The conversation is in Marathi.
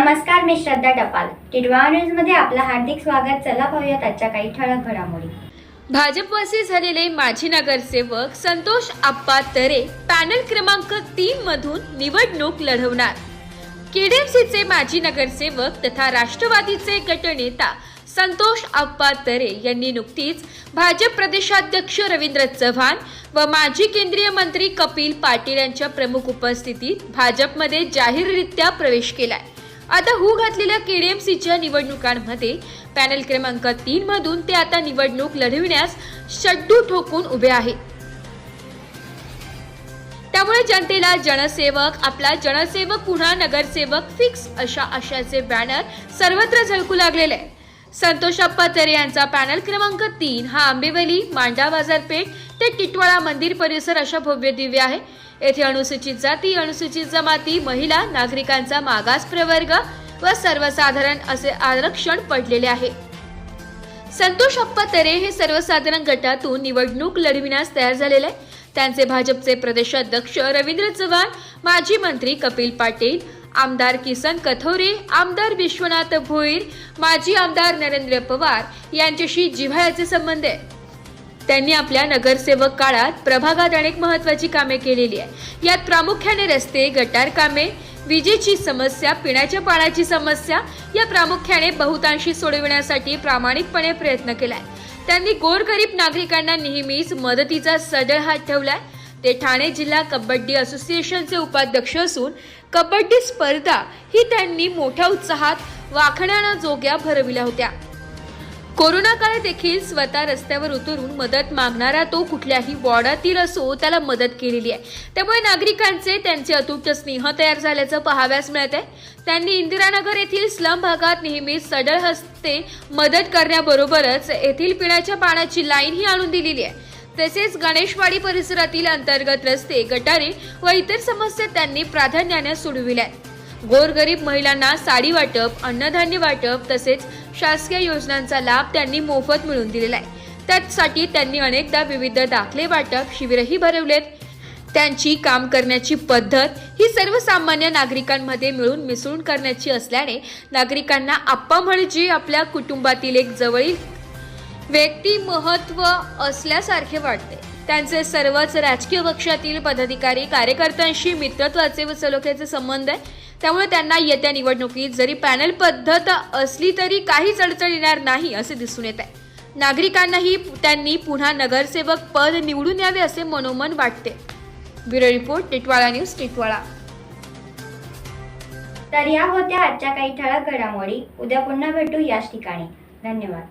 नमस्कार मी श्रद्धा टपाल. टिडवा न्यूजमध्ये आपलं हार्दिक स्वागत. चला पाहूयात आजच्या काही ठळक घडामोडी. भाजपवासी झालेले माजी नगरसेवक संतोष आप्पा तरे पॅनल क्रमांक तीन मधून निवडणूक लढवणार. केडीएमसीचे माजी नगरसेवक तथा राष्ट्रवादीचे गटनेता संतोष आप्पा तरे यांनी नुकतीच भाजप प्रदेशाध्यक्ष रवींद्र चव्हाण व माजी केंद्रीय मंत्री कपिल पाटील यांच्या प्रमुख उपस्थितीत भाजपमध्ये जाहीररित्या प्रवेश केलाय. आता हू घातलेल्या केडीएमसीच्या निवडणुकांमध्ये पॅनल क्रमांक तीन मधून ते आता निवडणूक लढविण्यास शड्डू ठोकून उभे आहेत त्यामुळे जनतेला जनसेवक आपला जनसेवक पुन्हा नगरसेवक फिक्स अशा आशाचे बॅनर सर्वत्र झळकू लागलेले आहे संतोष अप्पा तरे यांचा पॅनल क्रमांक तीन हा आंबेवली मांडा बाजारपेठ ते टिटवाळा मंदिर परिसर अशा भव्य दिव्य आहे येथे अनुसूचित जाती अनुसूचित जमाती महिला नागरिकांचा मागास प्रवर्ग व सर्वसाधारण असे आरक्षण पडलेले आहे संतोष अप्पा तरे हे सर्वसाधारण गटातून निवडणूक लढविण्यास तयार झालेले आहे. त्यांचे भाजपचे प्रदेशाध्यक्ष रवींद्र चव्हाण माजी मंत्री कपिल पाटील आमदार किसन कथोरे आमदार विश्वनाथ भोईर माजी आमदार नरेंद्र पवार यांच्याशी जिव्हाळ्याचे संबंध आहे त्यांनी आपल्या नगरसेवक काळात प्रभागात अनेक महत्वाची कामे केलेली आहे यात प्रामुख्याने रस्ते गटार कामे विजेची समस्या पिण्याच्या पाण्याची समस्या या प्रामुख्याने बहुतांशी सोडविण्यासाठी प्रामाणिकपणे प्रयत्न केलाय. त्यांनी गोरगरीब नागरिकांना नेहमीच मदतीचा सडळ हात ठेवलाय. ते ठाणे जिल्हा कबड्डी असोसिएशनचे उपाध्यक्ष असून कबड्डी स्पर्धा ही त्यांनी मोठ्या उत्साहात वाखण्याना जोग्या भरविल्या होत्या. कोरोना काळात देखील स्वतः रस्त्यावर उतरून मदत मागणारा तो कुठल्याही वॉर्डातील असो त्याला मदत केलेली आहे. त्यामुळे नागरिकांचे त्यांचे अतूट स्नेह तयार झाल्याचं पाहाव्यास मिळत आहे त्यांनी इंदिरानगर येथील स्लम भागात नेहमीच सडळ हस्ते मदत करण्याबरोबरच येथील पिण्याच्या पाण्याची लाईन ही आणून दिलेली आहे. तसेच गणेशवाडी परिसरातील अंतर्गत रस्ते गटारे व इतर समस्या त्यांनी प्राधान्याने सोडविल्या आहेत गोरगरीब महिलांना साडी वाटप अन्नधान्य वाटप तसेच शासकीय योजनांचा लाभ त्यांनी मोफत मिळवून दिलेला आहे. त्यासाठी त्यांनी अनेकदा विविध दाखले वाटप शिबिरही भरवलेत. त्यांची काम करण्याची पद्धत ही सर्वसामान्य नागरिकांमध्ये मिळून मिसळून करण्याची असल्याने नागरिकांना आप्पा म्हणजे आपल्या कुटुंबातील एक जवळील व्यक्ती महत्त्व असल्यासारखे वाटते. त्यांचे सर्वच राजकीय पक्षातील पदाधिकारी कार्यकर्त्यांशी मित्रत्वाचे व सलोख्याचे संबंध आहे. त्यामुळे त्यांना येत्या निवडणुकीत जरी पॅनल पद्धत असली तरी काहीच अडचण येणार नाही असे दिसून येत आहे. नागरिकांनाही त्यांनी पुन्हा नगरसेवक पद निवडून यावे असे मनोमन वाटते. Bureau report Titwala news Titwala तर या होत्या आजच्या काही ठळक घडामोडी. उद्या पुन्हा भेटू याच ठिकाणी. धन्यवाद.